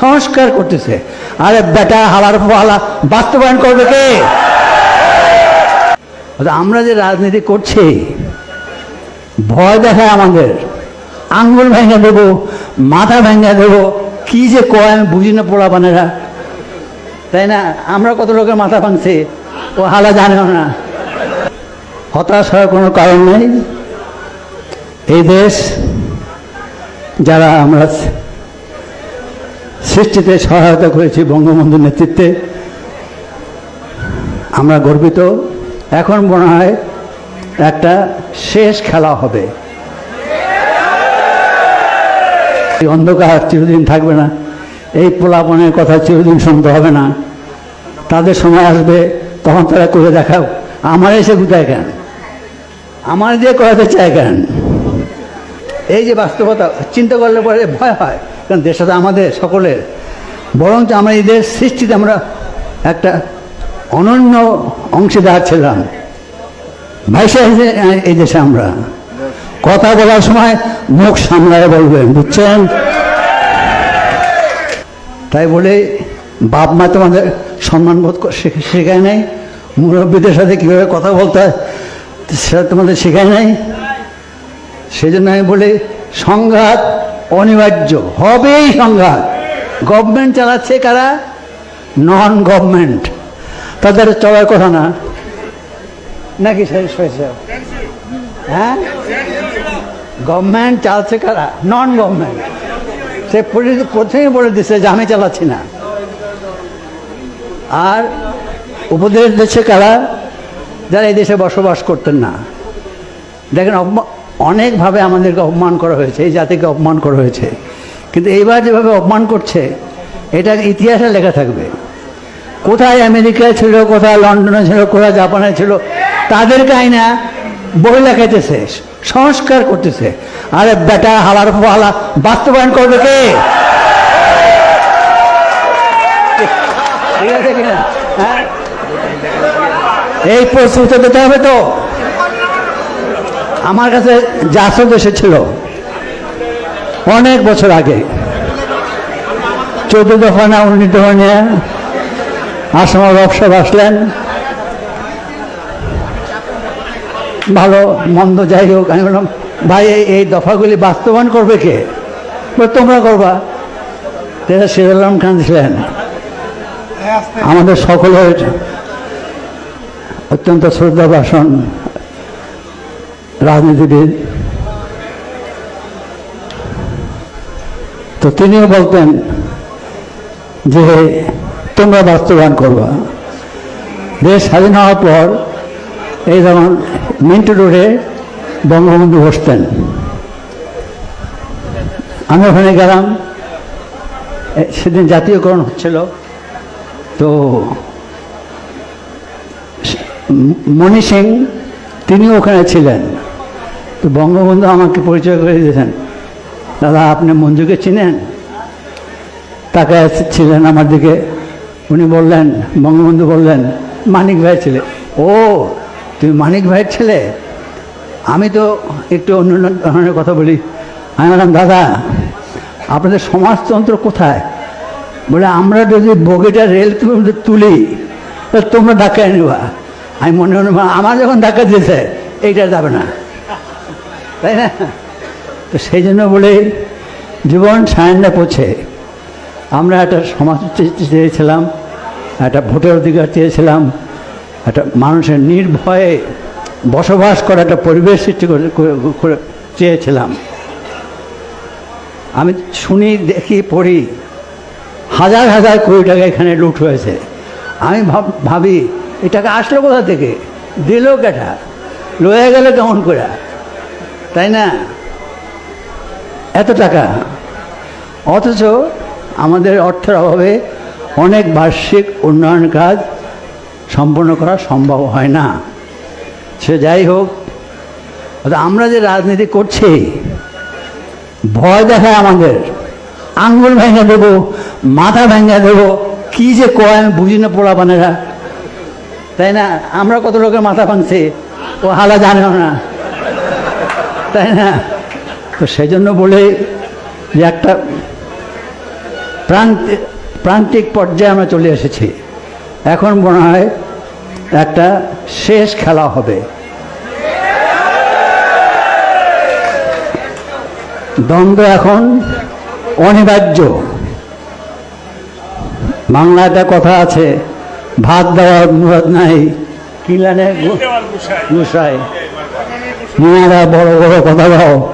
সংস্কার করতেছে। আরে বেটা, হালার হালা বাস্তবায়ন করবে কে? আমরা যে রাজনীতি করছি, ভয় দেখায় আমাদের। আঙ্গুল ভেঙে দেবো, মাথা ভেঙে দেবো, কি যে কয় আমি বুঝি না পোড়া বানেরা। তাই না? আমরা কত লোকের মাথা ভাঙছি, ও হালা জানেও না। হতাশ হওয়ার কোনো কারণ নেই। এই দেশ, যারা আমরা সৃষ্টিতে সহায়তা করেছি বঙ্গবন্ধুর নেতৃত্বে। আমরা গর্বিত। এখন মনে হয় একটা শেষ খেলা হবে। অন্ধকার চিরদিন থাকবে না। এই পোলাপনের কথা চিরদিন শুনতে হবে না। তাদের সময় আসবে, তখন তারা করে দেখাও। আমার এসে কোথায় কেন? আমার দিয়ে করাতে চায় কেন? এই যে বাস্তবতা, চিন্তা করলে পরে ভয় হয়। কারণ দেশটা তো আমাদের সকলের। বরঞ্চ আমরা এই দেশ সৃষ্টিতে আমরা একটা অনন্য অংশীদার ছিলাম ভাইসা এই দেশে আমরা। কথা বলার সময় মুখ সামলায় বলবেন, বুঝছেন? তাই বলে বাপ মা তোমাদের সম্মানবোধ শেখায় নাই। মুরব্বীদের সাথে কীভাবে কথা বলতে হয় সেটা তোমাদের শেখায় নাই। সেই জন্য আমি বলি, সংঘাত অনিবার্য, হবেই সংঘাত। গভর্নমেন্ট চালাচ্ছে কারা? নন গভর্নমেন্ট তাদের চলার কথা না। নাকি শেষ হয়েছে? হ্যাঁ? গভর্নমেন্ট চালাচ্ছে কারা? নন গভর্নমেন্ট সে প্রথমেই বলে দিচ্ছে যে আমি চালাচ্ছি না। আর উপদেশ দিচ্ছে কারা? যারা এই দেশে বসবাস করতেন না। দেখেন অনেকভাবে আমাদেরকে অপমান করা হয়েছে, এই জাতিকে অপমান করা হয়েছে। কিন্তু এইবার যেভাবে অপমান করছে এটা ইতিহাসে লেখা থাকবে। কোথায় আমেরিকায় ছিল, কোথায় লন্ডনে ছিল, কোথায় জাপানে ছিল, তাদেরকে আইনা বই লেখাইতেছে, সংস্কার করতেছে। আরে বেটা, হালার হালা বাস্তবায়ন করবে কে? হ্যাঁ? এই প্রস্তুত দিতে হবে তো। আমার কাছে জাসদ এসেছিল অনেক বছর আগে। চোদ্দ দফা না উনিশ দফা নিয়ে আসামা ব্যবসা আসলেন। ভালো, মন্দ যাই হোক, আমি বললাম, ভাই, এই- দফাগুলি বাস্তবায়ন করবে কে? তোমরা করবা। তেরা সিরালাম খান ছিলেন। আমাদের সকলের অত্যন্ত শ্রদ্ধা ভাষণ রাজনীতিবিদ। তো তিনিও বলতেন যে তোমরা বাস্তবায়ন করবা। দেশ স্বাধীন হওয়ার পর এই যেমন মিন্টু রোডে বঙ্গবন্ধু বসতেন। আমি ওখানে গেলাম সেদিন জাতীয়করণ হচ্ছিল। তো মণি সিং তিনিও ওখানে ছিলেন। তো বঙ্গবন্ধু আমাকে পরিচয় করে দিয়েছেন দাদা, আপনি মঞ্জুকে চিনেন? তাকে ছিলেন আমার দিকে। উনি বললেন, বঙ্গবন্ধু বললেন, মানিক ভাই ছেলে। ও, তুমি মানিক ভাইয়ের ছেলে? আমি তো একটু অন্য ধরনের কথা বলি। আমি বললাম দাদা, আপনাদের সমাজতন্ত্র কোথায়? বলে, আমরা যদি বগিটা রেল তুলে তোমরা ধাক্কায় নেবা। আমি মনে মনে আমার যখন ধাক্কা দিয়েছে, এইটা যাবে না। তাই না? তো সেই জন্য বলে, জীবন সায়নটা পড়ছে আমরা একটা সমাজ চেয়েছিলাম, একটা ভোটের অধিকার চেয়েছিলাম, একটা মানুষের নির্ভয়ে বসবাস করা একটা পরিবেশ সৃষ্টি করে- চেয়েছিলাম। আমি শুনি, দেখি, পড়ি, হাজার হাজার কোটি টাকা এখানে লুট হয়েছে। আমি ভাব- ভাবি এই টাকা আসলো কোথা থেকে? দিল কেটা? লয়ে গেলে কেমন করে? তাই না? এত টাকা। অথচ আমাদের অর্থের অভাবে অনেক বার্ষিক উন্নয়ন কাজ সম্পন্ন করা সম্ভব হয় না। সে যাই হোক আমরা যে রাজনীতি করছি, ভয় দেখায় আমাদের। আঙ্গুল ভেঙে দেবো, মাথা ভেঙে দেবো, কি যে কয় আমি বুঝি না পোড়া বানেরা। তাই না? আমরা কত লোকের মাথা ভাঙছি, ও হালা জানেও না। তাই না? তো সেই জন্য বলে যে একটা প্রান্তিক প্রান্তিক পর্যায়ে আমরা চলে এসেছি। এখন মনে হয় একটা শেষ খেলা হবে। দ্বন্দ্ব এখন অনিবার্য। বাংলা একটা কথা আছে ভাত দেওয়ার মুরাদ নাই। কিলানে গুসাই মেয়েরা বড় বড় কথা গাও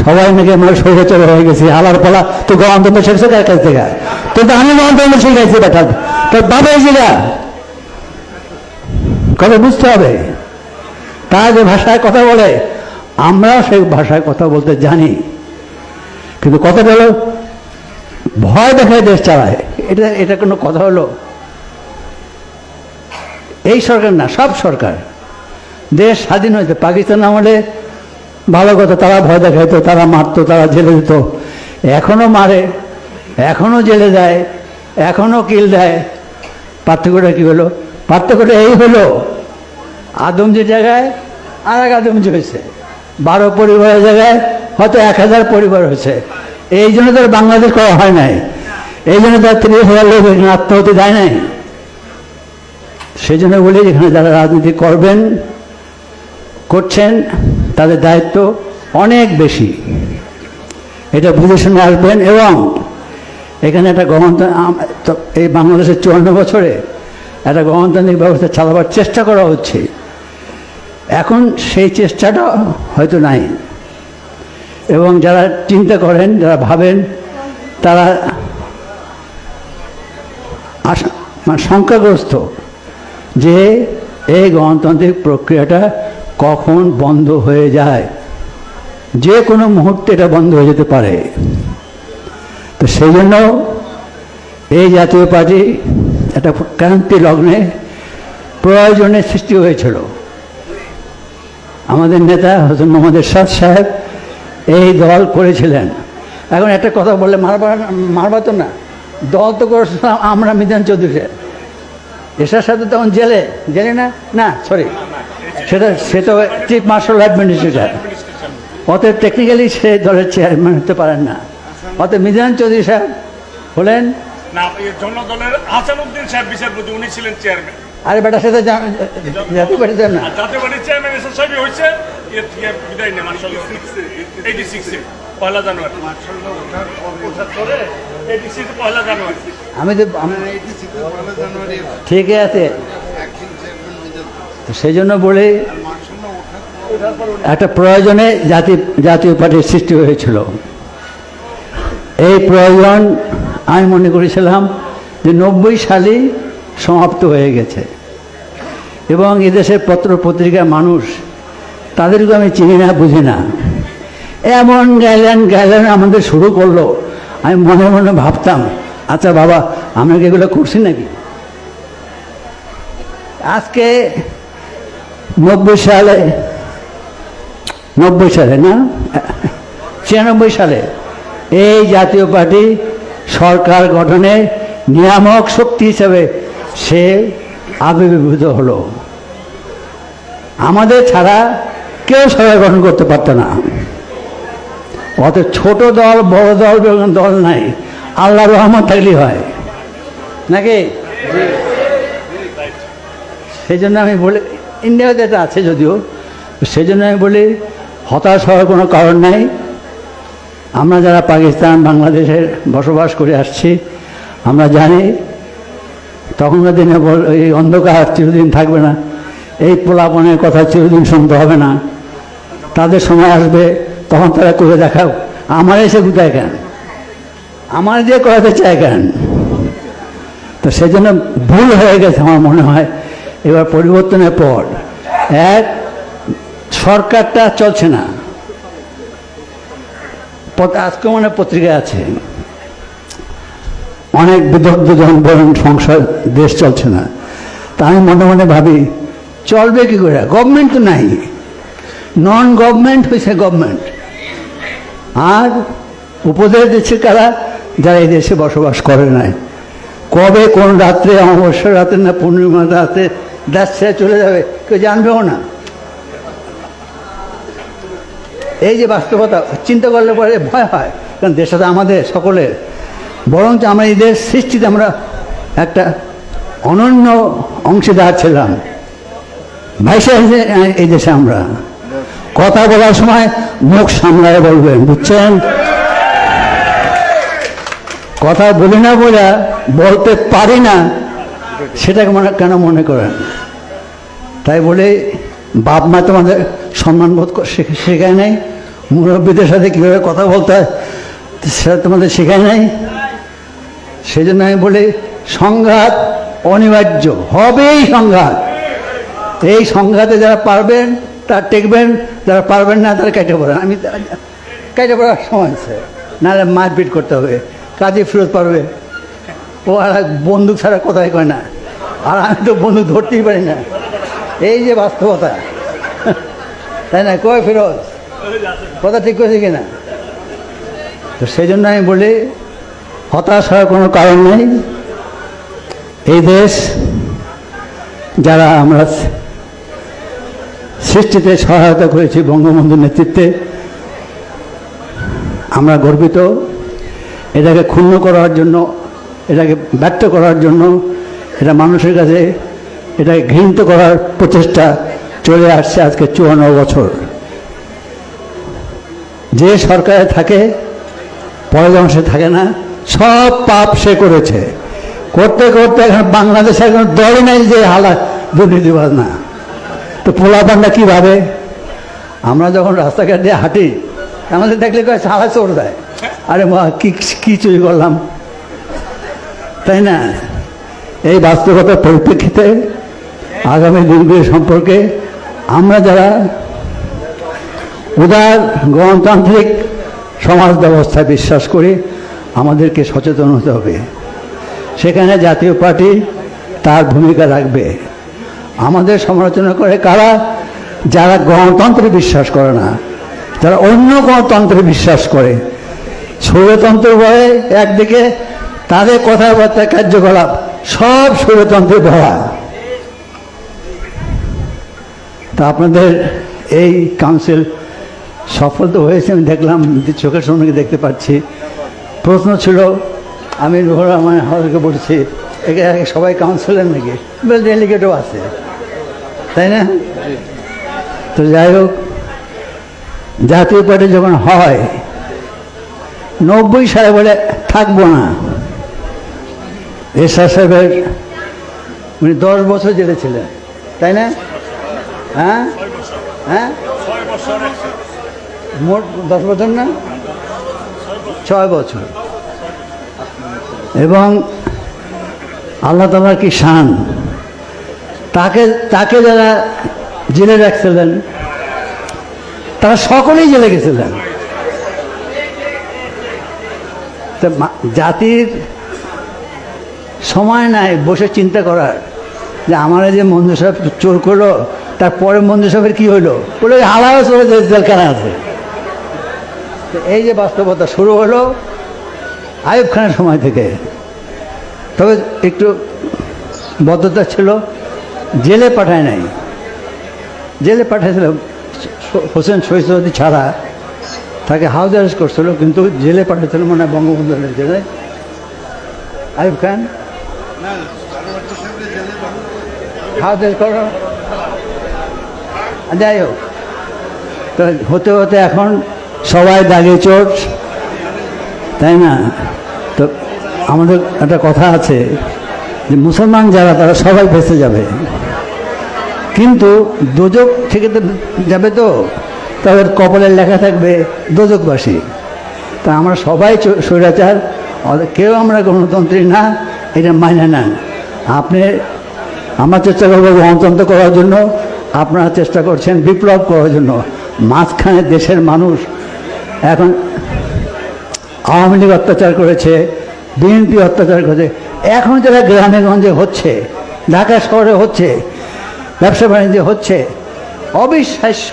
সবাই নাকি আমার সৌরচর হয়ে গেছি। আলার পালা তো গন্তব্য শিখছে কার কাছ থেকে? তো তো আমি গন্তব্য শিখাইছি বেটা। তোর বাবা এসেগা কথা বুঝতে হবে। তারা যে ভাষায় কথা বলে, আমরাও সেই ভাষায় কথা বলতে জানি। কিন্তু কথা হলো, ভয় দেখায় দেশ চালায়। এটা এটা কোনো কথা হলো? এই সরকার না, সব সরকার। দেশ স্বাধীন হয়েছে। পাকিস্তান আমলে ভালো কথা, তারা ভয় দেখাইতো, তারা মারতো, তারা জেলে দিত। এখনও মারে এখনও জেলে দেয় এখনও কিল দেয়। পার্থক্যটা কী হলো? পার্থক্যটা এই হলো, আদমজির জায়গায় আর এক আদমজি হয়েছে। বারো পরিবারের জায়গায় হয়তো এক হাজার পরিবার হয়েছে। এই জন্য তার বাংলাদেশ করা হয় নাই। এই জন্য তার ত্রিশ হাজার লোক এখানে আত্মহত্যা দেয় নাই। সেই জন্য বলি, এখানে যারা রাজনীতি করবেন করছেন, তাদের দায়িত্ব অনেক বেশি। এটা বুঝে শুনে আসবেন এবং এখানে একটা গণতন্ত্র এই বাংলাদেশের চুয়ান্ন বছরে একটা গণতান্ত্রিক ব্যবস্থা চালাবার চেষ্টা করা হচ্ছে। এখন সেই চেষ্টাটা হয়তো নাই। এবং যারা চিন্তা করেন, যারা ভাবেন, তারা আশা মানে সংখ্যাগ্রস্ত যে এই গণতান্ত্রিক প্রক্রিয়াটা কখন বন্ধ হয়ে যায়? যে কোনো মুহূর্তে এটা বন্ধ হয়ে যেতে পারে। তো সেই জন্য এই জাতীয় পার্টি একটা ক্রান্তি লগ্নে প্রয়োজনের সৃষ্টি হয়েছিল। আমাদের নেতা হোসেন মোহাম্মদ এরশাদ সাহেব এই দল করেছিলেন। এখন একটা কথা বললে মারবার মারবা তো না। দল তো করেছিলাম আমরা মিজান চৌধুরী সাহেব তো তখন জেলে জেলে না? না সরি সেটা সে তো চিফ মার্শাল অ্যাডমিনিস্ট্রেটর অতএব টেকনিক্যালি সে দলের চেয়ারম্যান হতে পারেন না। অতএব মিজান চৌধুরী সাহেব হলেন না এই জনদলের হাসানুদ্দিন সাহেব বিচারপতি উনি ছিলেন চেয়ারম্যান আরে বেটা সেটা জাতীয় পার্টিতে না আর জাতীয় পার্টির চেয়ারম্যান এসব সাহেবই হয়েছে। এর বিদায় নেই মার্শাল এইটি সিক্সে পয়লা জানুয়ারি। আমি তো ঠিকই আছে। তো সেই জন্য বলে একটা প্রয়োজনে জাতি জাতীয় পার্টির সৃষ্টি হয়েছিল। এই প্রয়োজন আমি মনে করেছিলাম যে নব্বই সালেই সমাপ্ত হয়ে গেছে। এবং এদেশের পত্র পত্রিকার মানুষ তাদেরকে আমি চিনি না, বুঝি না। এমন গেলেন গেলেন, আমাদের শুরু করল। আমি মনে মনে ভাবতাম আচ্ছা বাবা, আমরা কি এগুলো করছি নাকি? আজকে নব্বই সালে নব্বই সালে না? ছিয়ানব্বই সালে এই জাতীয় পার্টি সরকার গঠনে নিয়ামক শক্তি হিসাবে সে আবির্ভূত হলো। আমাদের ছাড়া কেউ সরকার গঠন করতে পারত না। অত ছোট দল, বড় দল দল নাই। আল্লাহ রহমত থাকলেই হয়। নাকি? সেই জন্য আমি বলি ইন্ডিয়াতে এটা আছে যদিও সেই জন্য আমি বলি, হতাশ হওয়ার কোনো কারণ নাই। আমরা যারা পাকিস্তান বাংলাদেশের বসবাস করে আসছি, আমরা জানি, তখনকার দিনে এই অন্ধকার চিরদিন থাকবে না, এই পোলাপনের কথা চিরদিন শুনতে হবে না। তাদের সময় আসবে, তখন তারা করে দেখাও, আমার এসে কোথায় কেন? আমার যে করাতে চায় কেন? তো সেই জন্য ভুল হয়ে গেছে আমার মনে হয়। এবার পরিবর্তনের পর, এক, সরকারটা চলছে না। আজকে মানে পত্রিকা আছে। অনেক বিদগ্ধ জন বলেন সংসার দেশ চলছে না। তা আমি মনে মনে ভাবি, চলবে কি করে? গভর্নমেন্ট তো নাই। নন গভর্নমেন্ট হয়েছে গভর্নমেন্ট আর উপদেশ দিচ্ছে কারা? যারা এই দেশে বসবাস করে নাই। কবে, কোন রাত্রে অমাবস্যা রাতে না পূর্ণিমা রাতে দেশ ছেড়ে চলে যাবে, কেউ জানবেও না। এই যে বাস্তবতা, চিন্তা করলে পরে ভয় হয়, কারণ দেশটা তো আমাদের সকলের। বরঞ্চ আমরা এই দেশ সৃষ্টিতে আমরা একটা অনন্য অংশীদার ছিলাম। ভাইসে এই দেশে আমরা। কথা বলার সময় মুখ সামলায় বলবেন, বুঝছেন? কথা বলি না বলে বলতে পারি না সেটাকে মনে কেন মনে করেন? তাই বলে বাপ মা তোমাদের সম্মানবোধ শেখায় নাই। মুরব্বীদের সাথে কীভাবে কথা বলতে হয় সেটা তোমাদের শেখায় নাই। সেই জন্য আমি বলি সংঘাত অনিবার্য, হবেই সংঘাত। এই সংঘাতে যারা পারবেন, তারা টেকবেন, যারা পারবেন না, তারা কেটে পড়েন। আমি কেটে পড়ার সময় আছে। নাহলে মারপিট করতে হবে। কাজে ফেরত পারবে। ও আর বন্দুক ছাড়া কথাই কয় না। আর আমি তো বন্দুক ধরতেই পারি না। এই যে বাস্তবতা। তাই না? কয় ফেরত কথা ঠিক করেছে কিনা? তো সেই জন্য আমি বলি, হতাশ হওয়ার কোনো কারণ নেই। এই দেশ যারা আমরা সৃষ্টিতে সহায়তা করেছি বঙ্গবন্ধুর নেতৃত্বে, আমরা গর্বিত। এটাকে ক্ষুণ্ণ করার জন্য এটাকে ব্যর্থ করার জন্য এটা মানুষের কাছে এটাকে ঘৃণিত করার প্রচেষ্টা চলে আসছে আজকে চুয়ান্ন বছর। যে সরকারে থাকে পরের অংশে থাকে না, সব পাপ সে করেছে। করতে করতে এখন বাংলাদেশে এখন দলই নেই যে হালা দুর্নীতিবাদ না। তো পোলাপানটা কী ভাবে? আমরা যখন রাস্তাঘাট দিয়ে হাঁটি, আমাদের দেখলে কয় চোর দেয়। আরে মা, কি কী চুরি করলাম? তাই না? এই বাস্তবতার পরিপ্রেক্ষিতে আগামী দিনগুলি সম্পর্কে আমরা যারা উদার, গণতান্ত্রিক সমাজ ব্যবস্থায় বিশ্বাস করি, আমাদেরকে সচেতন হতে হবে। সেখানে জাতীয় পার্টি তার ভূমিকা রাখবে। আমাদের সমালোচনা করে কারা? যারা গণতন্ত্রে বিশ্বাস করে না, যারা অন্য গণতন্ত্রে বিশ্বাস করে। স্বৈরতন্ত্র বলে একদিকে তাদের কথাবার্তা, কার্যকলাপ, সব স্বৈরতন্ত্রে ভরা। তা আপনাদের এই কাউন্সিল সফল তো হয়েছে, আমি দেখলাম চোখের সামনে দেখতে পাচ্ছি। প্রশ্ন ছিল আমি রহমান হাওয়াকে বলছি, একে সবাই কাউন্সিলর নাকি? ডেলিগেটও আছে। তাই না? তো যাই হোক, জাতীয় পার্টি যখন হয়, নব্বই সালে বলে থাকব না। এরশাদ সাহেবের উনি দশ বছর জেলে ছিলেন, তাই না? হ্যাঁ? হ্যাঁ? মোট দশ বছর না? ছয় বছর। এবং আল্লাহ তালার কি শান? তাকে তাকে যারা জেলে রাখছিলেন, তারা সকলেই জেলে গেছিলেন। জাতির সময় নাই, বসে চিন্তা করার। যে আমার যে মঞ্জু সাহেব চোর করল তারপরে মন্দির সাহেবের কী হলো বলে হালাও চলে জেলখানা আছে। এই যে বাস্তবতা শুরু হলো আয়ুব খানের সময় থেকে। তবে একটু বদ্ধতা ছিল, জেলে পাঠায় নাই। জেলে পাঠাইছিল হোসেন সৈসদি ছাড়া তাকে হাউস অ্যারেস্ট করছিল, কিন্তু জেলে পাঠাইছিল মনে হয় বঙ্গবন্ধুর জেলে। আয়ুব খান হাউস করো। যাই হোক, তো হতে হতে এখন সবাই দাগে চোট, তাই না? তো আমাদের একটা কথা আছে যে মুসলমান যারা, তারা সবাই বেঁচে যাবে। কিন্তু দোজক থেকে তো যাবে তো, তাদের কপালে লেখা থাকবে দোজকবাসী। তা আমরা সবাই স্বৈরাচার কেউ আমরা গণতন্ত্রী না এটা মাইনে নেন। আপনি আমার চেষ্টা করব গণতন্ত্র করার জন্য, আপনারা চেষ্টা করছেন বিপ্লব করার জন্য। মাঝখানে দেশের মানুষ এখন আওয়ামী লীগ অত্যাচার করেছে, বিএনপি অত্যাচার করেছে। এখন যারা গ্রামে গঞ্জে হচ্ছে, ঢাকা শহরে হচ্ছে, ব্যবসা বাণিজ্য হচ্ছে, অবিশ্বাস্য।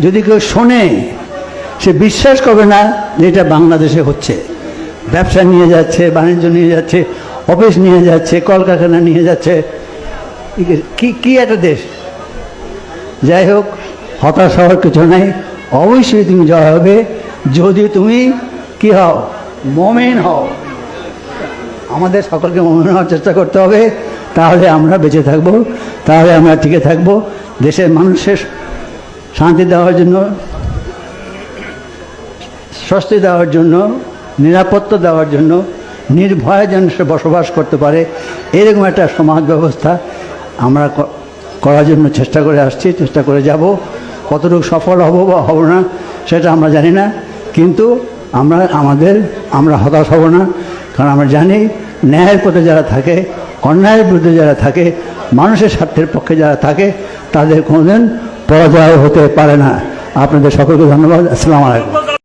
যদি কেউ শোনে, সে বিশ্বাস করবে না যে এটা বাংলাদেশে হচ্ছে। ব্যবসা নিয়ে যাচ্ছে, বাণিজ্য নিয়ে যাচ্ছে, অফিস নিয়ে যাচ্ছে, কলকারখানা নিয়ে যাচ্ছে। কি কি একটা দেশ? যাই হোক, হতাশ হওয়ার কিছু নাই। অবশ্যই তুমি জয় হবে। যদি তুমি কি হও? মমিন হও। আমাদের সকলকে মমিন হওয়ার চেষ্টা করতে হবে। তাহলে আমরা বেঁচে থাকব। তাহলে আমরা টিকে থাকব। দেশের মানুষের শান্তি দেওয়ার জন্য, স্বস্তি দেওয়ার জন্য নিরাপত্তা দেওয়ার জন্য নির্ভয়ে যেন সে বসবাস করতে পারে, এরকম একটা সমাজ ব্যবস্থা আমরা করার জন্য চেষ্টা করে আসছি, চেষ্টা করে যাব। কতটুকু সফল হব বা হব না, সেটা আমরা জানি না। কিন্তু আমরা, আমাদের, আমরা হতাশ হব না। কারণ আমরা জানি ন্যায়ের পথে যারা থাকে, অন্যায়ের বিরুদ্ধে যারা থাকে, মানুষের স্বার্থের পক্ষে যারা থাকে, তাদের কোনোদিন পরাজয় হতে পারে না। আপনাদের সকলকে ধন্যবাদ। আসসালামু আলাইকুম।